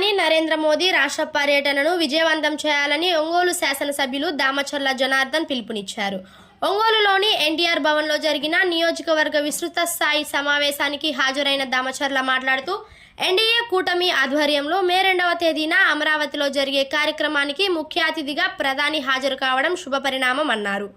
ప్రధాని నరేంద్ర మోదీ రాష్ట్ర పర్యటనను విజయవంతం చేయాలని ఒంగోలు శాసనసభ్యులు దామచర్ల జనార్దన్ పిలుపునిచ్చారు. ఒంగోలులోని ఎన్టీఆర్ భవన్లో జరిగిన నియోజకవర్గ విస్తృత స్థాయి సమావేశానికి హాజరైన దామచర్ల మాట్లాడుతూ ఎన్డీఏ కూటమి ఆధ్వర్యంలో మే రెండవ తేదీన అమరావతిలో జరిగే కార్యక్రమానికి ముఖ్య అతిథిగా ప్రధాని హాజరు కావడం శుభపరిణామం అన్నారు.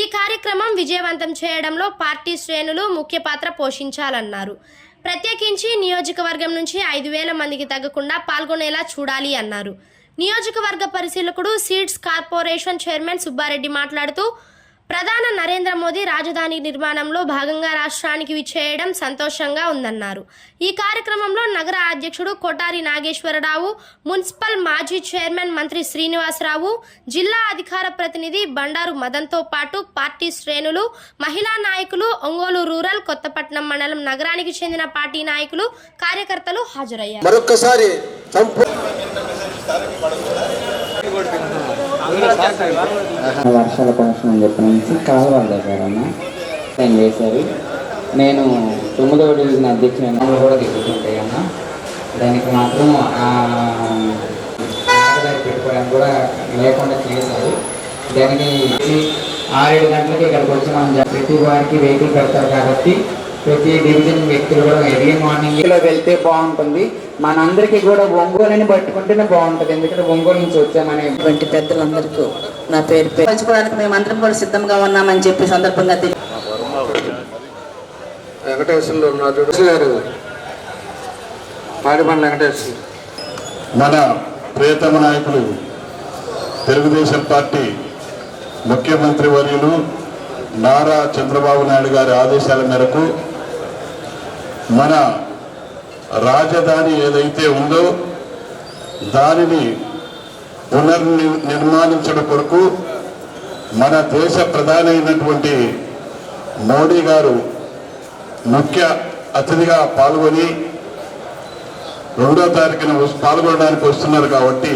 ఈ కార్యక్రమం విజయవంతం చేయడంలో పార్టీ శ్రేణులు ముఖ్య పాత్ర పోషించాలన్నారు. ప్రత్యేకించి నియోజకవర్గం నుంచి ఐదు వేల మందికి తగ్గకుండా పాల్గొనేలా చూడాలి అన్నారు. నియోజకవర్గ పరిశీలకుడు సీడ్స్ కార్పొరేషన్ చైర్మన్ సుబ్బారెడ్డి మాట్లాడుతూ ప్రధాన నరేంద్ర మోదీ రాజధాని నిర్మాణంలో భాగంగా రాష్ట్రానికి విచ్చేయడం సంతోషంగా ఉందన్నారు. ఈ కార్యక్రమంలో నగర అధ్యక్షుడు కొటారి నాగేశ్వరరావు మున్సిపల్ మాజీ చైర్మన్ మంత్రి శ్రీనివాసరావు జిల్లా అధికార ప్రతినిధి బండారు మదన్తో పాటు పార్టీ శ్రేణులు మహిళా నాయకులు ఒంగోలు రూరల్ కొత్తపట్నం మండలం నగరానికి చెందిన పార్టీ నాయకులు కార్యకర్తలు హాజరయ్యారు. మరొక్కసారి వర్షాల కోసం అని చెప్పి నుంచి కాలువలు దగ్గర నేను చేశారు నేను తొమ్మిదవ డివిజన్ అధ్యక్షుడు కూడా దిగుతుంటాయి అన్న. దానికి మాత్రం ఆ పెట్టుకోవడానికి కూడా లేకుండా చేశారు. దానికి ఆరేడు గంటలకి ఇక్కడికి వచ్చి మనం ప్రతి వారికి వెహికల్ పెడతారు కాబట్టి ప్రతి డివిజన్ వ్యక్తులు కూడా ఎర్లీ మార్నింగ్లో వెళ్తే బాగుంటుంది. మనందరికీ కూడా ఒంగోలుని పట్టుకుంటేనే బాగుంటుంది. ఎందుకంటే ఒంగోలు నుంచి వచ్చామనే వంటి పెద్దలందరికీ నా పేరు పంచుకోవడానికి మేమందరం కూడా సిద్ధంగా ఉన్నామని చెప్పి సందర్భంగా వెంకటేశ్వర్లు ఉన్నారు. గారు పాడిపండి వెంకటేశ్వర మన ప్రియతమ నాయకులు తెలుగుదేశం పార్టీ ముఖ్యమంత్రి వర్యులు నారా చంద్రబాబు నాయుడు గారి ఆదేశాల మేరకు మన రాజధాని ఏదైతే ఉందో దానిని పునర్ని నిర్మాణించడం కొరకు మన దేశ ప్రధానైనటువంటి అయినటువంటి మోడీ గారు ముఖ్య అతిథిగా పాల్గొని రెండో తారీఖున పాల్గొనడానికి వస్తున్నారు కాబట్టి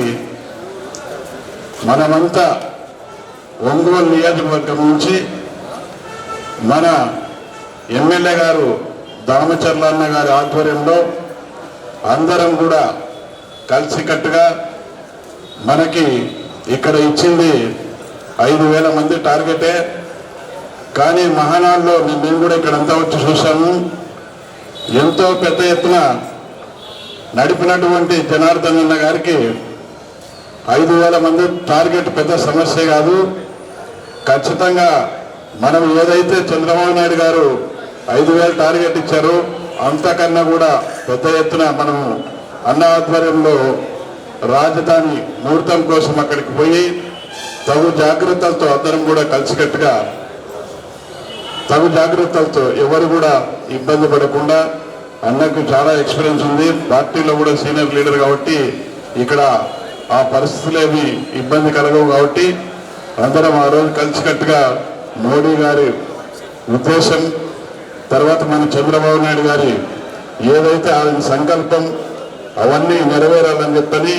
మనమంతా ఒంగోలు నియోజకవర్గం నుంచి మన ఎమ్మెల్యే గారు దామచర్లన్న గారి ఆధ్వర్యంలో అందరం కూడా కలిసికట్టుగా మనకి ఇక్కడ ఇచ్చింది ఐదు వేల మంది టార్గెటే. కానీ మహానాడులో మేము కూడా ఇక్కడ అంతా వచ్చి చూసాము ఎంతో పెద్ద ఎత్తున నడిపినటువంటి జనార్దన్ అన్న గారికి ఐదు వేల మంది టార్గెట్ పెద్ద సమస్య కాదు. ఖచ్చితంగా మనం ఏదైతే చంద్రబాబు నాయుడు గారు ఐదు వేల టార్గెట్ ఇచ్చారో అంతకన్నా కూడా పెద్ద ఎత్తున మనము అన్న ఆధ్వర్యంలో రాజధాని ముహూర్తం కోసం అక్కడికి పోయి తగు జాగ్రత్తలతో అందరం కూడా కలిసికట్టుగా తగు జాగ్రత్తలతో ఎవరు కూడా ఇబ్బంది పడకుండా అన్నకు చాలా ఎక్స్పీరియన్స్ ఉంది. పార్టీలో కూడా సీనియర్ లీడర్ కాబట్టి ఇక్కడ ఆ పరిస్థితులు ఏమి ఇబ్బంది కలగవు కాబట్టి అందరం ఆ రోజు కలిసికట్టుగా మోడీ గారి ఉద్దేశం తర్వాత మన చంద్రబాబు నాయుడు గారి ఏదైతే ఆయన సంకల్పం అవన్నీ నెరవేరాలని చెప్పని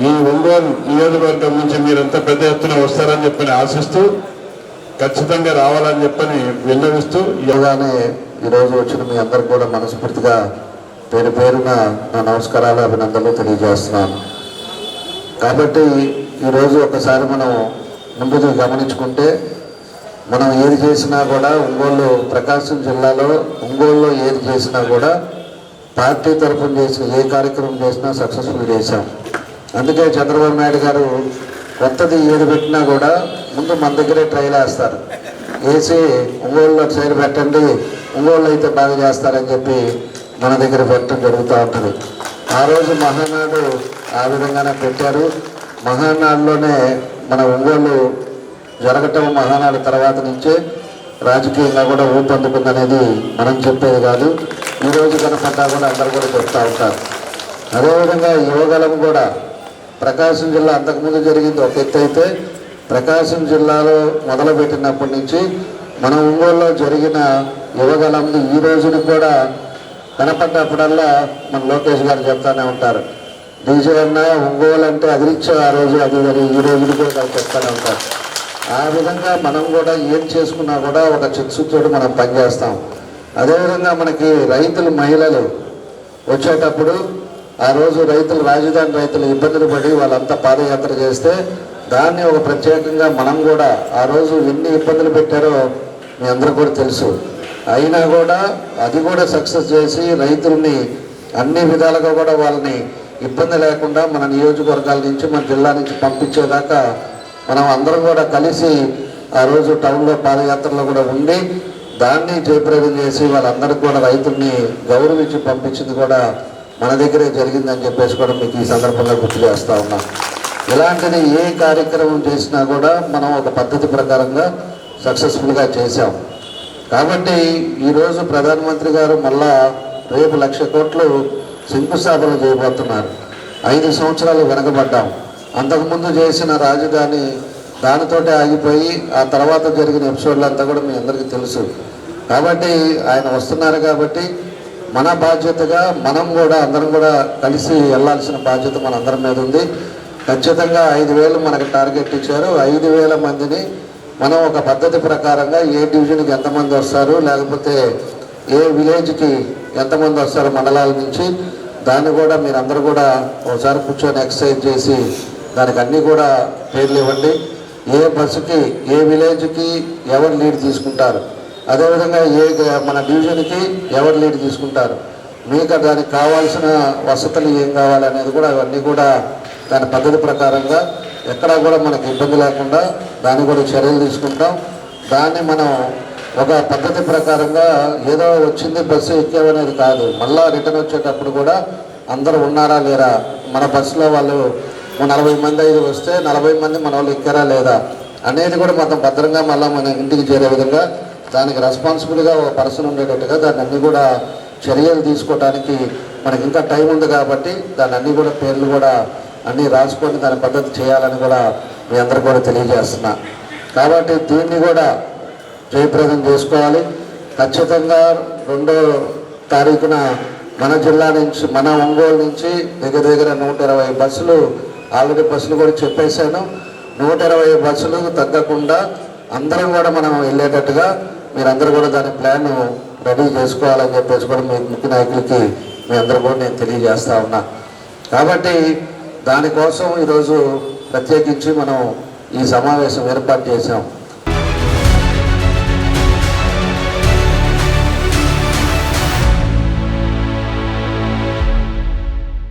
ఈ ఒంగోలు నియోజకవర్గం నుంచి మీరంతా పెద్ద ఎత్తున వస్తారని చెప్పని ఆశిస్తూ ఖచ్చితంగా రావాలని చెప్పని విన్నవిస్తూ ఇలానే ఈరోజు వచ్చిన మీ అందరు కూడా మనస్ఫూర్తిగా పేరు పేరున నా నమస్కారాలు అభినందనలు తెలియజేస్తున్నాను. కాబట్టి ఈరోజు ఒకసారి మనం ముందుగా గమనించుకుంటే మనం ఏది చేసినా కూడా ఒంగోలు ప్రకాశం జిల్లాలో ఒంగోలులో ఏది చేసినా కూడా పార్టీ తరఫున చేసిన ఏ కార్యక్రమం చేసినా సక్సెస్ఫుల్ చేశాం. అందుకే చంద్రబాబు నాయుడు గారు కొత్తది ఏది పెట్టినా కూడా ముందు మన దగ్గరే ట్రైల్ వేస్తారు వేసి ఒంగోలులో సైడ్ పెట్టండి ఒంగోలు అయితే బాగా చేస్తారని చెప్పి మన దగ్గర పెట్టడం జరుగుతూ ఉంటుంది. ఆ రోజు మహానాడు ఆ విధంగానే పెట్టారు. మహానాడులోనే మన ఒంగోలు జరగటం మహానాడు తర్వాత నుంచే రాజకీయంగా కూడా ఊపందుకుందనేది మనం చెప్పేది కాదు. ఈ రోజు కనపడ్డా కూడా అందరు కూడా చెప్తూ ఉంటారు. అదేవిధంగా యువగలం కూడా ప్రకాశం జిల్లా అంతకుముందు జరిగింది ఒక ఎత్తు అయితే ప్రకాశం జిల్లాలో మొదలుపెట్టినప్పటి నుంచి మన ఒంగోలులో జరిగిన యువగలంని ఈ రోజుని కూడా కనపడ్డప్పుడల్లా మన లోకేష్ గారు చెప్తానే ఉంటారు. డీజే అన్న ఒంగోలు అంటే అదిరిచ్చే ఆ రోజు అది ఈ రోజుని కూడా చెప్తూనే చెప్తానే ఉంటారు. ఆ విధంగా మనం కూడా ఏం చేసుకున్నా కూడా ఒక చిత్సుతోటి మనం పనిచేస్తాం. అదేవిధంగా మనకి రైతులు మహిళలు వచ్చేటప్పుడు ఆ రోజు రైతులు రాజధాని రైతులు ఇబ్బందులు పడి వాళ్ళంతా పాదయాత్ర చేస్తే దాన్ని ఒక ప్రత్యేకంగా మనం కూడా ఆ రోజు ఎన్ని ఇబ్బందులు పెట్టారో మీ అందరూ కూడా తెలుసు. అయినా కూడా అది కూడా సక్సెస్ చేసి రైతుల్ని అన్ని విధాలుగా కూడా వాళ్ళని ఇబ్బంది లేకుండా మన నియోజకవర్గాల నుంచి మన జిల్లా నుంచి పంపించేదాకా మనం అందరం కూడా కలిసి ఆ రోజు టౌన్లో పాదయాత్రలో కూడా ఉండి దాన్ని జయప్రదం చేసి వాళ్ళందరికీ కూడా రైతుల్ని గౌరవించి పంపించింది కూడా మన దగ్గరే జరిగిందని చెప్పేసి కూడా మీకు ఈ సందర్భంగా గుర్తు చేస్తా ఉన్నాం. ఇలాంటిది ఏ కార్యక్రమం చేసినా కూడా మనం ఒక పద్ధతి ప్రకారంగా సక్సెస్ఫుల్గా చేశాం. కాబట్టి ఈరోజు ప్రధానమంత్రి గారు మళ్ళా రేపు లక్ష కోట్లు శంకుస్థాపన చేయబోతున్నారు. ఐదు సంవత్సరాలు వెనకబడ్డాం. అంతకుముందు చేసిన రాజధాని దానితోటే ఆగిపోయి ఆ తర్వాత జరిగిన ఎపిసోడ్లు అంతా కూడా మీ అందరికీ తెలుసు. కాబట్టి ఆయన వస్తున్నారు కాబట్టి మన బాధ్యతగా మనం కూడా అందరం కూడా కలిసి వెళ్ళాల్సిన బాధ్యత మన అందరి మీద ఉంది. ఖచ్చితంగా ఐదు వేలు మనకు టార్గెట్ ఇచ్చారు. ఐదు వేల మందిని మనం ఒక పద్ధతి ప్రకారంగా ఏ డివిజన్కి ఎంతమంది వస్తారు లేకపోతే ఏ విలేజ్కి ఎంతమంది వస్తారు మండలాల నుంచి దాన్ని కూడా మీరు అందరూ కూడా ఒకసారి కూర్చొని ఎక్సర్సైజ్ చేసి దానికి అన్నీ కూడా పేర్లు ఇవ్వండి. ఏ బస్సుకి ఏ విలేజ్కి ఎవరు లీడ్ తీసుకుంటారు? అదేవిధంగా ఏ మన డివిజన్కి ఎవరు లీడ్ తీసుకుంటారు? మీకు దానికి కావాల్సిన వసతులు ఏం కావాలనేది కూడా అవన్నీ కూడా దాని పద్ధతి ప్రకారంగా ఎక్కడా కూడా మనకు ఇబ్బంది లేకుండా దాన్ని కూడా చర్యలు తీసుకుంటాం. దాన్ని మనం ఒక పద్ధతి ప్రకారంగా ఏదో వచ్చింది బస్సు ఎక్కేవనేది కాదు. మళ్ళీ రిటర్న్ వచ్చేటప్పుడు కూడా అందరూ ఉన్నారా లేరా? మన బస్సులో వాళ్ళు నలభై మంది ఐదు వస్తే నలభై మంది మన వాళ్ళు ఎక్కారా లేదా అనేది కూడా మొత్తం భద్రంగా మళ్ళీ మన ఇంటికి చేరే విధంగా దానికి రెస్పాన్సిబుల్గా ఒక పర్సన్ ఉండేటట్టుగా దాన్ని అన్ని కూడా చర్యలు తీసుకోవడానికి మనకి ఇంకా టైం ఉంది కాబట్టి దాన్ని అన్ని కూడా పేర్లు కూడా అన్నీ రాసుకొని దాని పద్ధతి చేయాలని కూడా మీ అందరు కూడా తెలియజేస్తున్నా. కాబట్టి దీన్ని కూడా జయప్రదం చేసుకోవాలి. ఖచ్చితంగా రెండో తారీఖున మన జిల్లా నుంచి మన ఒంగోలు నుంచి దగ్గర దగ్గర నూట ఇరవై బస్సులు ఆల్రెడీ బస్సులు కూడా చెప్పేశాను. నూట ఇరవై బస్సులు తగ్గకుండా అందరం కూడా మనం వెళ్ళేటట్టుగా మీరందరూ కూడా దాని ప్లాన్ రెడీ చేసుకోవాలని చెప్పేసి కూడా మీ ముఖ్య నాయకులకి మీ అందరూ కూడా నేను తెలియజేస్తా ఉన్నా. కాబట్టి దానికోసం ఈరోజు ప్రత్యేకించి మనం ఈ సమావేశం ఏర్పాటు చేశాం.